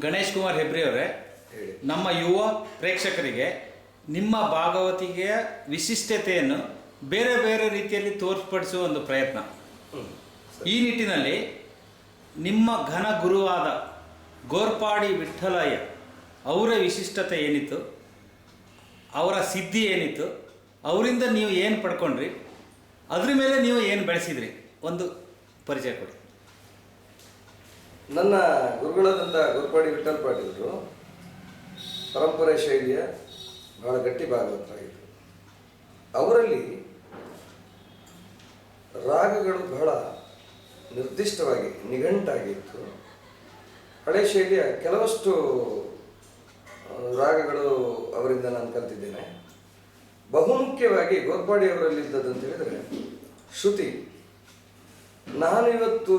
ಗಣೇಶ್ ಕುಮಾರ್ ಹೆಬ್ರಿ ಅವರೇ ನಮ್ಮ ಯುವ ಪ್ರೇಕ್ಷಕರಿಗೆ ನಿಮ್ಮ ಭಾಗವತಿಗೆಯ ವಿಶಿಷ್ಟತೆಯನ್ನು ಬೇರೆ ಬೇರೆ ರೀತಿಯಲ್ಲಿ ತೋರ್ಪಡಿಸುವ ಒಂದು ಪ್ರಯತ್ನ. ಈ ನಿಟ್ಟಿನಲ್ಲಿ ನಿಮ್ಮ ಘನ ಗುರುವಾದ ಗೋರ್ಪಾಡಿ ವಿಠಲಯ್ಯ ಅವರ ವಿಶಿಷ್ಟತೆ ಏನಿತ್ತು ಅವರ ಸಿದ್ಧಿ ಏನಿತ್ತು ಅವರಿಂದ ನೀವು ಏನು ಪಡ್ಕೊಂಡ್ರಿ ಅದ್ರ ಮೇಲೆ ನೀವು ಏನು ಬೆಳೆಸಿದ್ರಿ? ಒಂದು ಪರಿಚಯ ಕೊಡಿ. ನನ್ನ ಗುರುಗಳಾದಂಥ ಗುರುಪಾಡಿ ವಿಠಲ್ ಪಾಟೀಲರು ಪರಂಪರೆ ಶೈಲಿಯ ಬಹಳ ಗಟ್ಟಿ ಭಾಗವತರಾಗಿದ್ದರು. ಅವರಲ್ಲಿ ರಾಗಗಳು ಬಹಳ ನಿರ್ದಿಷ್ಟವಾಗಿ, ನಿಘಂಟಾಗಿತ್ತು. ಹಳೆ ಶೈಲಿಯ ಕೆಲವಷ್ಟು ರಾಗಗಳು ಅವರಿಂದ ನಾನು ಕಲ್ತಿದ್ದೇನೆ. ಬಹುಮುಖ್ಯವಾಗಿ ಗೋರ್ಪಾಡಿ ಅವರಲ್ಲಿ ಇದ್ದದ್ದು ಅಂತ ಹೇಳಿದರೆ, ಶ್ರುತಿ. ನಾನು ಇವತ್ತು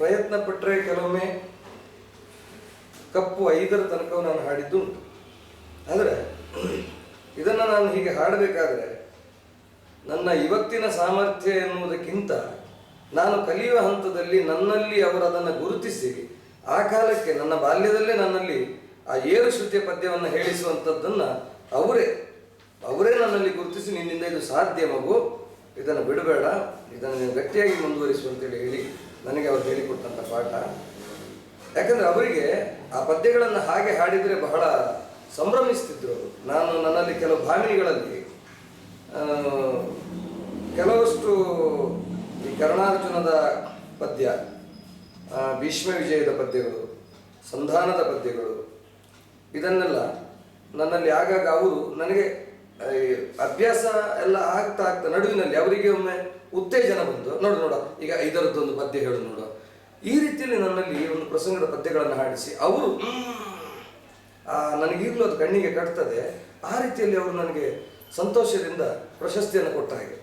ಪ್ರಯತ್ನ ಪಟ್ಟರೆ ಕೆಲವೊಮ್ಮೆ ಕಪ್ಪು ಐದರ ತನಕ ನಾನು ಹಾಡಿದ್ದು ಉಂಟು. ಆದರೆ, ಇದನ್ನು ನಾನು ಹೀಗೆ ಹಾಡಬೇಕಾದ್ರೆ, ನನ್ನ ಇವತ್ತಿನ ಸಾಮರ್ಥ್ಯ ಎನ್ನುವುದಕ್ಕಿಂತ ನಾನು ಕಲಿಯುವ ಹಂತದಲ್ಲಿ ನನ್ನಲ್ಲಿ ಅವರು ಅದನ್ನು ಗುರುತಿಸಿ, ಆ ಕಾಲಕ್ಕೆ ನನ್ನ ಬಾಲ್ಯದಲ್ಲೇ ನನ್ನಲ್ಲಿ ಆ ಏರು ಶ್ರುತಿಯ ಪದ್ಯವನ್ನು ಹೇಳಿಸುವಂಥದ್ದನ್ನು ಅವರೇ ಅವರೇ ನನ್ನಲ್ಲಿ ಗುರುತಿಸಿ ನಿನ್ನಿಂದ ಇದು ಸಾಧ್ಯ ಮಗು, ಇದನ್ನು ಬಿಡಬೇಡ, ಇದನ್ನು ಗಟ್ಟಿಯಾಗಿ ಮುಂದುವರಿಸುವಂತೇಳಿ ಹೇಳಿ ನನಗೆ ಅವರು ಹೇಳಿಕೊಟ್ಟಂಥ ಪಾಠ. ಯಾಕಂದರೆ ಅವರಿಗೆ ಆ ಪದ್ಯಗಳನ್ನು ಹಾಗೆ ಹಾಡಿದರೆ ಬಹಳ ಸಂಭ್ರಮಿಸ್ತಿದ್ರು ನಾನು ನನ್ನಲ್ಲಿ ಕೆಲವು ಭಾವನೆಗಳಲ್ಲಿ ಕೆಲವಷ್ಟು ಈ ಕರ್ಣಾರ್ಜುನದ ಪದ್ಯ ಭೀಷ್ಮ ವಿಜಯದ ಪದ್ಯಗಳು, ಸಂಧಾನದ ಪದ್ಯಗಳು, ಇದನ್ನೆಲ್ಲ ನನ್ನಲ್ಲಿ ಆಗಾಗ ಅವರು ನನಗೆ ಅಭ್ಯಾಸ ಎಲ್ಲ ಆಗ್ತಾ ಆಗ್ತಾ ನಡುವಿನಲ್ಲಿ ಅವರಿಗೆ ಒಮ್ಮೆ ಉತ್ತೇಜನ ಬಂತು ನೋಡು, ನೋಡ, ಈಗ ಐದರದ್ದು ಒಂದು ಪದ್ಯ ಹೇಳು ನೋಡು. ಈ ರೀತಿಯಲ್ಲಿ ನನ್ನಲ್ಲಿ ಒಂದು ಪ್ರಸಂಗದ ಪದ್ಯಗಳನ್ನು ಹಾಡಿಸಿ, ಅವರು ನನಗೆ ನನಗೀಗಲೂ ಅದು ಕಣ್ಣಿಗೆ ಕಟ್ತದೆ. ಆ ರೀತಿಯಲ್ಲಿ ಅವರು ನನಗೆ ಸಂತೋಷದಿಂದ ಪ್ರಶಸ್ತಿಯನ್ನು ಕೊಟ್ಟ ಹಾಗೆ.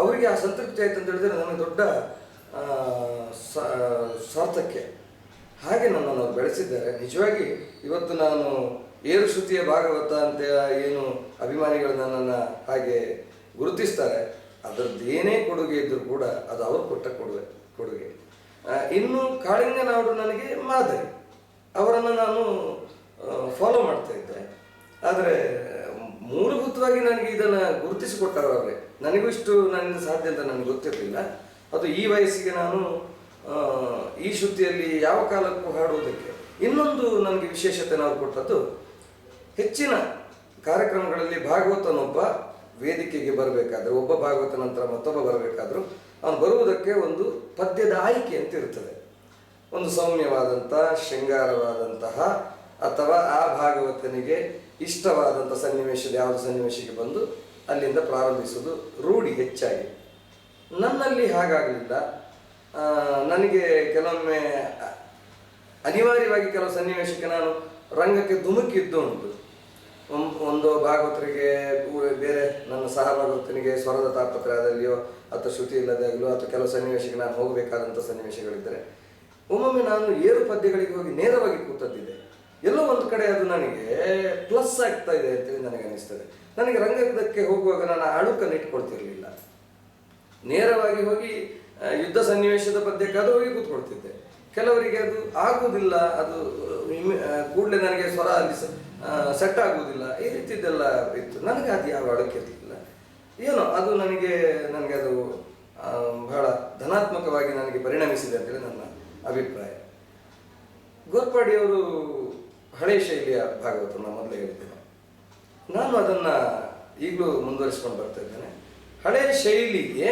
ಅವರಿಗೆ ಆ ಸಂತೃಪ್ತಿ ಆಯ್ತು ಅಂತ ಹೇಳಿದ್ರೆ ನನಗೆ ದೊಡ್ಡ ಸಾರ್ಥಕ್ಯ. ಹಾಗೆ ನನ್ನನ್ನು ಅವರು ಬೆಳೆಸಿದ್ದಾರೆ. ನಿಜವಾಗಿ ಇವತ್ತು ನಾನು ಏರು ಶ್ರುತಿಯ ಭಾಗವತ ಅಂತ ಏನು ಅಭಿಮಾನಿಗಳು ನನ್ನನ್ನು ಹಾಗೆ ಗುರುತಿಸ್ತಾರೆ. ಅದರದ್ದು ಏನೇ ಕೊಡುಗೆ ಇದ್ದರೂ ಕೂಡ ಅದು ಅವರು ಕೊಟ್ಟ ಕೊಡುಗೆ ಕೊಡುಗೆ. ಇನ್ನು ಕಾಳಿಂಗನವರು ನನಗೆ ಮಾದರಿ. ಅವರನ್ನು ನಾನು ಫಾಲೋ ಮಾಡ್ತಾ ಇದ್ದೆ. ಆದರೆ, ಮೂಲಭೂತವಾಗಿ ನನಗೆ ಇದನ್ನು ಗುರುತಿಸಿಕೊಟ್ಟವರವರೇ ನನಗೂ ಇಷ್ಟು ನನ್ನಿಂದ ಸಾಧ್ಯ ಅಂತ ನನಗೆ ಗೊತ್ತಿರಲಿಲ್ಲ. ಅದು ಈ ವಯಸ್ಸಿಗೆ ನಾನು ಈ ಶುದ್ಧಿಯಲ್ಲಿ ಯಾವ ಕಾಲಕ್ಕೂ ಹಾಡುವುದಕ್ಕೆ. ಇನ್ನೊಂದು ನನಗೆ ವಿಶೇಷತೆ ನಾವು ಕೊಟ್ಟದ್ದು, ಹೆಚ್ಚಿನ ಕಾರ್ಯಕ್ರಮಗಳಲ್ಲಿ ಭಾಗವತನೊಬ್ಬ ವೇದಿಕೆಗೆ ಬರಬೇಕಾದ್ರೆ, ಒಬ್ಬ ಭಾಗವತ ನಂತರ ಮತ್ತೊಬ್ಬ ಬರಬೇಕಾದ್ರೂ, ಅವನು ಬರುವುದಕ್ಕೆ ಒಂದು ಪದ್ಯದ ಆಯ್ಕೆ ಅಂತ ಇರ್ತದೆ. ಒಂದು ಸೌಮ್ಯವಾದಂತಹ ಶೃಂಗಾರವಾದಂತಹ, ಅಥವಾ ಆ ಭಾಗವತನಿಗೆ ಇಷ್ಟವಾದಂಥ ಸನ್ನಿವೇಶದ ಯಾವುದು ಸನ್ನಿವೇಶಕ್ಕೆ ಬಂದು ಅಲ್ಲಿಂದ ಪ್ರಾರಂಭಿಸುವುದು ರೂಢಿ ಹೆಚ್ಚಾಗಿ. ನನ್ನಲ್ಲಿ ಹಾಗಾಗಲಿಲ್ಲ. ನನಗೆ ಕೆಲವೊಮ್ಮೆ ಅನಿವಾರ್ಯವಾಗಿ ಕೆಲವು ಸನ್ನಿವೇಶಕ್ಕೆ ನಾನು ರಂಗಕ್ಕೆ ಧುಮುಕಿದ್ದು ಉಂಟು. ಒಂದು ಭಾಗವತರಿಗೆ ಬೇರೆ ನನ್ನ ಸಹ ಭಾಗವತನಿಗೆ ಸ್ವರದ ತಾಪತ್ರಯದಲ್ಲಿಯೋ ಅಥವಾ ಶ್ರುತಿ ಇಲ್ಲದಾಗಲೋ ಅಥವಾ ಕೆಲವು ಸನ್ನಿವೇಶಕ್ಕೆ ನಾನು ಹೋಗಬೇಕಾದಂಥ ಸನ್ನಿವೇಶಗಳಿದ್ದರೆ, ಒಮ್ಮೊಮ್ಮೆ ನಾನು ಏರು ಪದ್ಯಗಳಿಗೆ ಹೋಗಿ ನೇರವಾಗಿ ಕೂತದ್ದಿದೆ. ಎಲ್ಲೋ ಒಂದು ಕಡೆ ಅದು ನನಗೆ ಪ್ಲಸ್ ಆಗ್ತಾ ಇದೆ ಅಂತೇಳಿ ನನಗೆ ಅನಿಸ್ತದೆ. ನನಗೆ ರಂಗಕ್ಕೆ ಹೋಗುವಾಗ ನಾನು ಅಳುಕನ್ನು ಇಟ್ಕೊಳ್ತಿರ್ಲಿಲ್ಲ ನೇರವಾಗಿ ಹೋಗಿ ಯುದ್ಧ ಸನ್ನಿವೇಶದ ಅದು ಹೋಗಿ ಕೂತ್ಕೊಳ್ತಿದ್ದೆ. ಕೆಲವರಿಗೆ ಅದು ಆಗುವುದಿಲ್ಲ, ಅದು ಕೂಡಲೇ ನನಗೆ ಸ್ವರ ಅಲ್ಲಿ ಸೆಟ್ ಆಗುವುದಿಲ್ಲ. ಈ ರೀತಿದೆಲ್ಲ ಇತ್ತು. ನನಗೆ ಅದು ಯಾವ ಅಡಕಿರಲಿಲ್ಲ ಏನೋ, ಅದು ನನಗೆ ನನಗೆ ಅದು ಬಹಳ ಧನಾತ್ಮಕವಾಗಿ ನನಗೆ ಪರಿಣಮಿಸಿದೆ ಅಂತೇಳಿ ನನ್ನ ಅಭಿಪ್ರಾಯ. ಗೋರ್ಪಾಡಿಯವರು ಹಳೆ ಶೈಲಿಯ ಭಾಗವತ ನಾನು ಮೊದಲೇ ಹೇಳಿದ್ದೇನೆ. ನಾನು ಅದನ್ನು ಈಗಲೂ ಮುಂದುವರಿಸ್ಕೊಂಡು ಬರ್ತಾ ಇದ್ದೇನೆ. ಹಳೆ ಶೈಲಿಗೆ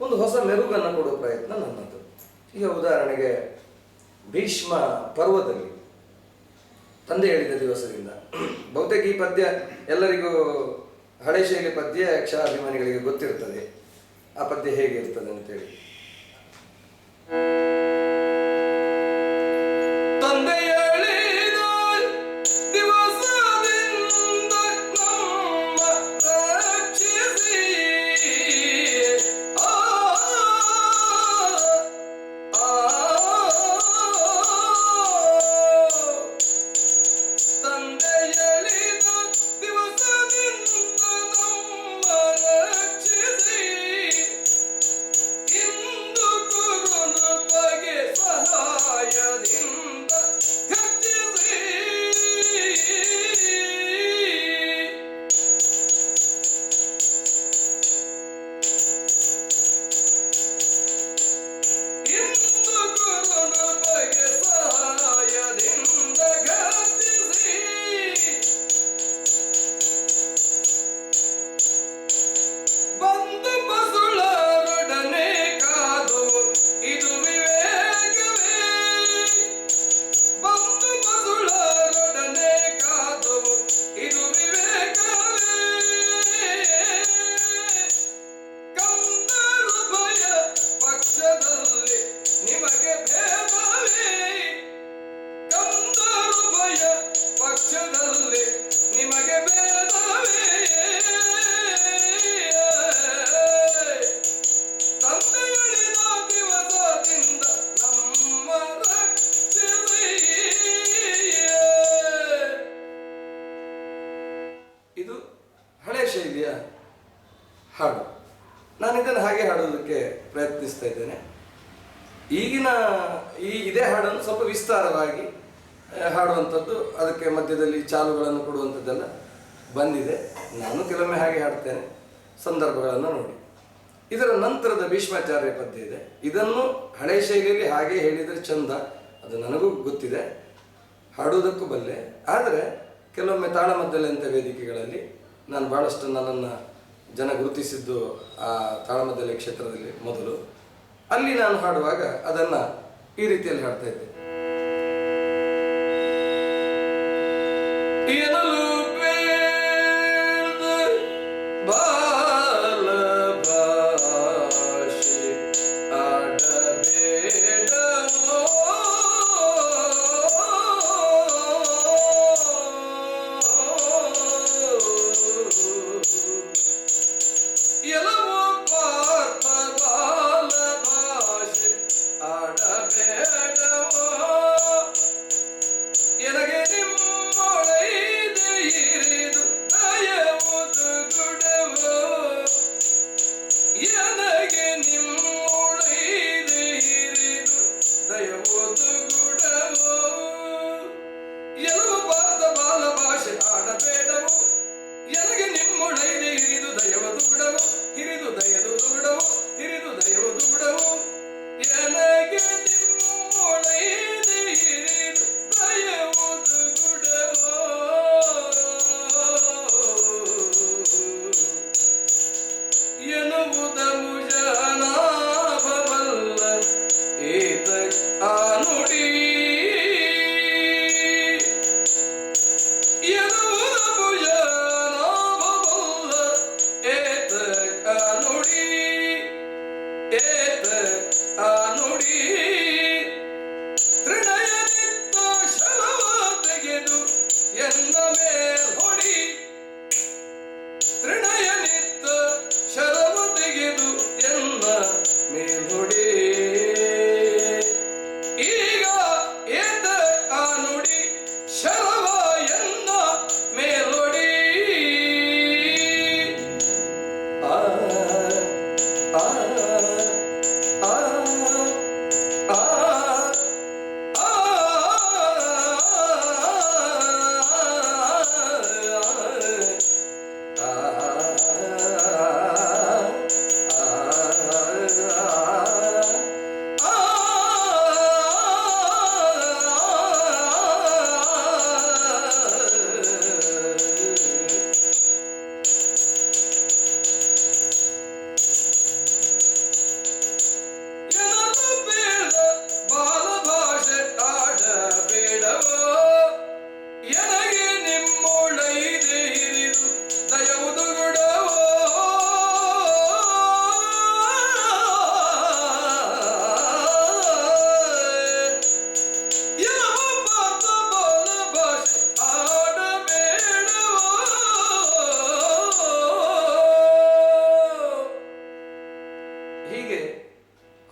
ಒಂದು ಹೊಸ ಮೆರುಗನ್ನು ಕೊಡುವ ಪ್ರಯತ್ನ ನನ್ನದು. ಈಗ ಉದಾಹರಣೆಗೆ ಭೀಷ್ಮ ಪರ್ವದಲ್ಲಿ, ತಂದೆ ಹೇಳಿದ ದಿವಸದಿಂದ ಬಹುತೇಕ ಈ ಪದ್ಯ ಎಲ್ಲರಿಗೂ ಹಳೆ ಶೈಲಿ ಪದ್ಯ ಯಕ್ಷಾಭಿಮಾನಿಗಳಿಗೆ ಗೊತ್ತಿರ್ತದೆ ಆ ಪದ್ಯ ಹೇಗೆ ಇರ್ತದೆ ಅಂತೇಳಿ. ಈಗಿನ ಈ ಇದೇ ಹಾಡನ್ನು ಸ್ವಲ್ಪ ವಿಸ್ತಾರವಾಗಿ ಹಾಡುವಂಥದ್ದು, ಅದಕ್ಕೆ ಮಧ್ಯದಲ್ಲಿ ಚಾಲುಗಳನ್ನು ಕೊಡುವಂಥದ್ದೆಲ್ಲ ಬಂದಿದೆ. ನಾನು ಕೆಲವೊಮ್ಮೆ ಹಾಗೆ ಹಾಡ್ತೇನೆ. ಸಂದರ್ಭಗಳನ್ನು ನೋಡಿ. ಇದರ ನಂತರದ ಭೀಷ್ಮಾಚಾರ್ಯ ಪದ್ಯ ಇದೆ. ಇದನ್ನು ಹಳೆ ಶೈಲಿಯಲ್ಲಿ ಹಾಗೆ ಹೇಳಿದರೆ ಚಂದ. ಅದು ನನಗೂ ಗೊತ್ತಿದೆ. ಹಾಡುವುದಕ್ಕೂ ಬಲ್ಲೆ. ಆದರೆ ಕೆಲವೊಮ್ಮೆ ತಾಳಮದ್ದಲೆ ಅಂತ ವೇದಿಕೆಗಳಲ್ಲಿ ನಾನು ಭಾಳಷ್ಟು ನನ್ನನ್ನು ಜನ ಗುರುತಿಸಿದ್ದು ಆ ತಾಳಮದ್ದಲೆ ಕ್ಷೇತ್ರದಲ್ಲಿ ಮೊದಲು. ಅಲ್ಲಿ ನಾನು ಹಾಡುವಾಗ ಅದನ್ನ ಈ ರೀತಿಯಲ್ಲಿ ಹಾಡ್ತಾ ಇದ್ದೆ.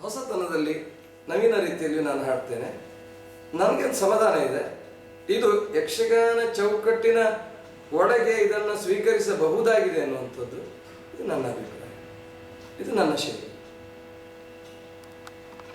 ಹೊಸತನದಲ್ಲಿ ನವೀನ ರೀತಿಯಲ್ಲಿ ನಾನು ಹಾಡ್ತೇನೆ. ನನಗೆ ಒಂದು ಸಮಾಧಾನ ಇದೆ. ಇದು ಯಕ್ಷಗಾನ ಚೌಕಟ್ಟಿನ ಒಳಗೆ ಇದನ್ನು ಸ್ವೀಕರಿಸಬಹುದಾಗಿದೆ ಅನ್ನುವಂಥದ್ದು ಇದು ನನ್ನ ಅಭಿಪ್ರಾಯ. ಇದು ನನ್ನ ಶೈಲಿ.